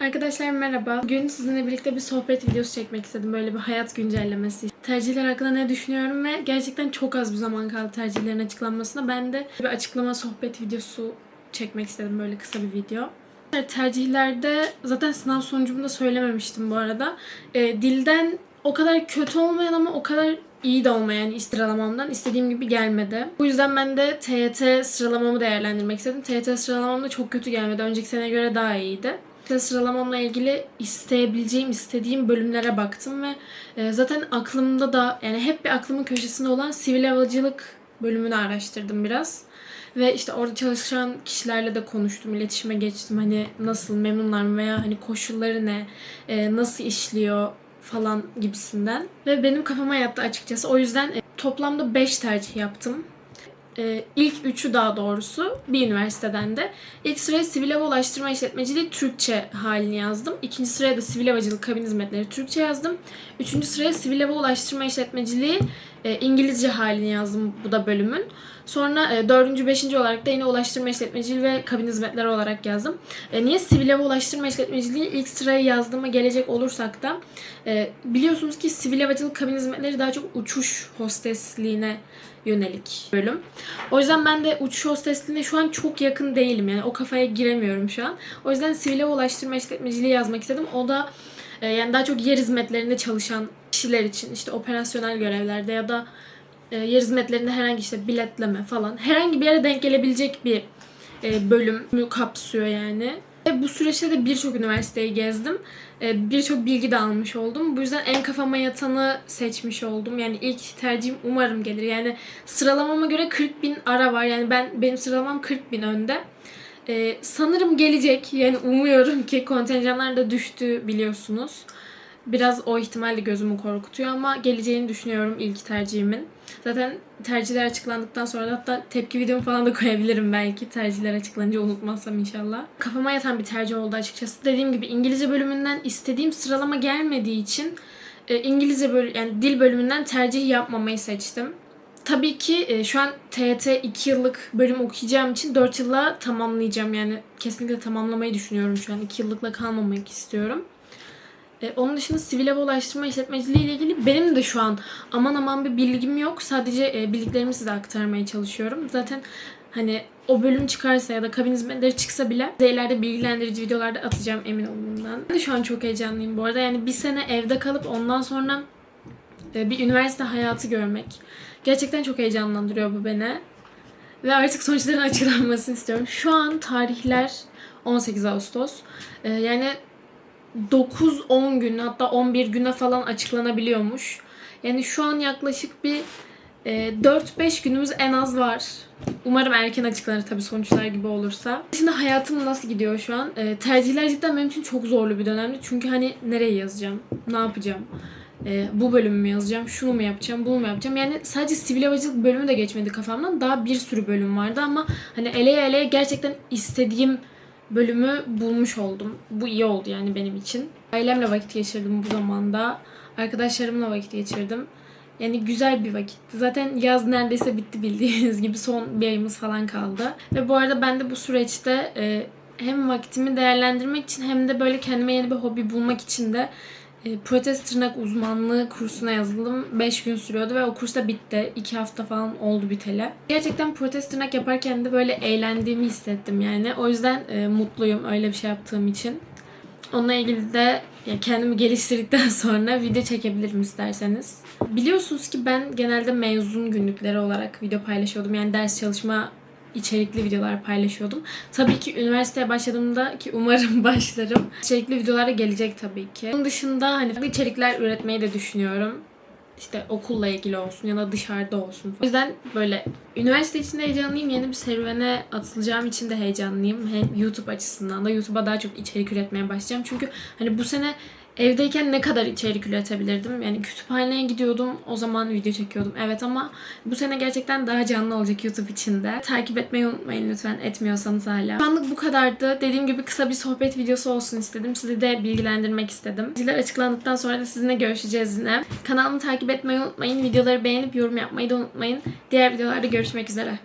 Arkadaşlar merhaba. Bugün sizinle birlikte bir sohbet videosu çekmek istedim. Böyle bir hayat güncellemesi. Tercihler hakkında ne düşünüyorum ve gerçekten çok az bir zaman kaldı tercihlerin açıklanmasına. Ben de bir açıklama sohbet videosu çekmek istedim. Böyle kısa bir video. Tercihlerde zaten sınav sonucumu da söylememiştim bu arada. Ee, dilden o kadar kötü olmayan ama o kadar iyi de olmayan sıralamamdan istediğim gibi gelmedi. Bu yüzden ben de TYT sıralamamı değerlendirmek istedim. TYT sıralamam da çok kötü gelmedi. Önceki seneye göre daha iyiydi. TYT sıralamamla ilgili isteyebileceğim, istediğim bölümlere baktım ve e, zaten aklımda da yani hep bir aklımın köşesinde olan sivil havacılık bölümünü araştırdım biraz. Ve işte orada çalışan kişilerle de konuştum, iletişime geçtim. Hani nasıl, memnunlar mı veya hani koşulları ne, e, nasıl işliyor falan gibisinden. Ve benim kafama yattı açıkçası. O yüzden e, toplamda 5 tercih yaptım. E, ilk üçü daha doğrusu bir üniversiteden de. İlk sıraya sivil hava ulaştırma işletmeciliği Türkçe halini yazdım. İkinci sıraya da sivil havacılık kabin hizmetleri Türkçe yazdım. Üçüncü sıraya sivil hava ulaştırma işletmeciliği e, İngilizce halini yazdım bu da bölümün. Sonra e, dördüncü, beşinci olarak da yine ulaştırma işletmeciliği ve kabin hizmetleri olarak yazdım. E, niye sivil hava ulaştırma işletmeciliği ilk sıraya yazdığıma gelecek olursak da e, biliyorsunuz ki sivil havacılık kabin hizmetleri daha çok uçuş hostesliğine yönelik bölüm. O yüzden ben de uçuş hostesliğine şu an çok yakın değilim. Yani o kafaya giremiyorum şu an. O yüzden sivil hava ulaştırma işletmeciliği yazmak istedim. O da e, yani daha çok yer hizmetlerinde çalışan kişiler için işte operasyonel görevlerde ya da e, yer hizmetlerinde herhangi işte biletleme falan herhangi bir yere denk gelebilecek bir e, bölümü kapsıyor yani. Bu süreçte de birçok üniversiteyi gezdim. E, birçok bilgi de almış oldum. Bu yüzden en kafama yatanı seçmiş oldum. Yani ilk tercihim umarım gelir. Yani sıralamama göre 40 bin ara var. Yani ben benim sıralamam 40 bin önde. E, sanırım gelecek. Yani umuyorum ki kontenjanlar da düştü biliyorsunuz. Biraz o ihtimalle gözümü korkutuyor ama geleceğini düşünüyorum ilk tercihimin. Zaten tercihler açıklandıktan sonra da hatta tepki videomu falan da koyabilirim belki. Tercihler açıklanınca unutmazsam inşallah. Kafama yatan bir tercih oldu açıkçası. Dediğim gibi İngilizce bölümünden istediğim sıralama gelmediği için e, İngilizce böl yani dil bölümünden tercih yapmamayı seçtim. Tabii ki e, şu an TYT 2 yıllık bölüm okuyacağım için 4 yılla tamamlayacağım. Yani kesinlikle tamamlamayı düşünüyorum şu an. 2 yıllıkla kalmamak istiyorum. E, onun dışında sivil hava ulaştırma işletmeciliği ile ilgili benim de şu an aman aman bir bilgim yok. Sadece e, bildiklerimi size aktarmaya çalışıyorum. Zaten hani o bölüm çıkarsa ya da kabin hizmetleri çıksa bile size ileride bilgilendirici videolarda atacağım emin olun bundan. Ben de şu an çok heyecanlıyım bu arada. Yani bir sene evde kalıp ondan sonra e, bir üniversite hayatı görmek. Gerçekten çok heyecanlandırıyor bu beni. Ve artık sonuçların açıklanmasını istiyorum. Şu an tarihler 18 Ağustos. E, yani 9-10 gün hatta 11 güne falan açıklanabiliyormuş. Yani şu an yaklaşık bir e, 4-5 günümüz en az var. Umarım erken açıklanır tabii sonuçlar gibi olursa. Şimdi hayatım nasıl gidiyor şu an? E, tercihler cidden benim için çok zorlu bir dönemdi. Çünkü hani nereye yazacağım? Ne yapacağım? E, bu bölümü mü yazacağım? Şunu mu yapacağım? Bunu mu yapacağım? Yani sadece sivil havacılık bölümü de geçmedi kafamdan. Daha bir sürü bölüm vardı ama hani eleye eleye gerçekten istediğim bölümü bulmuş oldum. Bu iyi oldu yani benim için. Ailemle vakit geçirdim bu zamanda. Arkadaşlarımla vakit geçirdim. Yani güzel bir vakitti. Zaten yaz neredeyse bitti bildiğiniz gibi son bir ayımız falan kaldı. Ve bu arada ben de bu süreçte e, hem vaktimi değerlendirmek için hem de böyle kendime yeni bir hobi bulmak için de e, tırnak uzmanlığı kursuna yazıldım. 5 gün sürüyordu ve o kurs da bitti. 2 hafta falan oldu biteli. Gerçekten protez tırnak yaparken de böyle eğlendiğimi hissettim yani. O yüzden e, mutluyum öyle bir şey yaptığım için. Onunla ilgili de ya kendimi geliştirdikten sonra video çekebilirim isterseniz. Biliyorsunuz ki ben genelde mezun günlükleri olarak video paylaşıyordum. Yani ders çalışma içerikli videolar paylaşıyordum. Tabii ki üniversiteye başladığımda ki umarım başlarım. İçerikli videolar da gelecek tabii ki. Onun dışında hani içerikler üretmeyi de düşünüyorum. İşte okulla ilgili olsun ya da dışarıda olsun. O yüzden böyle üniversite için de heyecanlıyım. Yeni bir serüvene atılacağım için de heyecanlıyım. Hem YouTube açısından da YouTube'a daha çok içerik üretmeye başlayacağım. Çünkü hani bu sene evdeyken ne kadar içerik üretebilirdim? Yani kütüphaneye gidiyordum. O zaman video çekiyordum. Evet ama bu sene gerçekten daha canlı olacak YouTube içinde. Takip etmeyi unutmayın lütfen etmiyorsanız hala. Şu anlık bu kadardı. Dediğim gibi kısa bir sohbet videosu olsun istedim. Sizi de bilgilendirmek istedim. Bilgiler açıklandıktan sonra da sizinle görüşeceğiz yine. Kanalımı takip etmeyi unutmayın. Videoları beğenip yorum yapmayı da unutmayın. Diğer videolarda görüşmek üzere.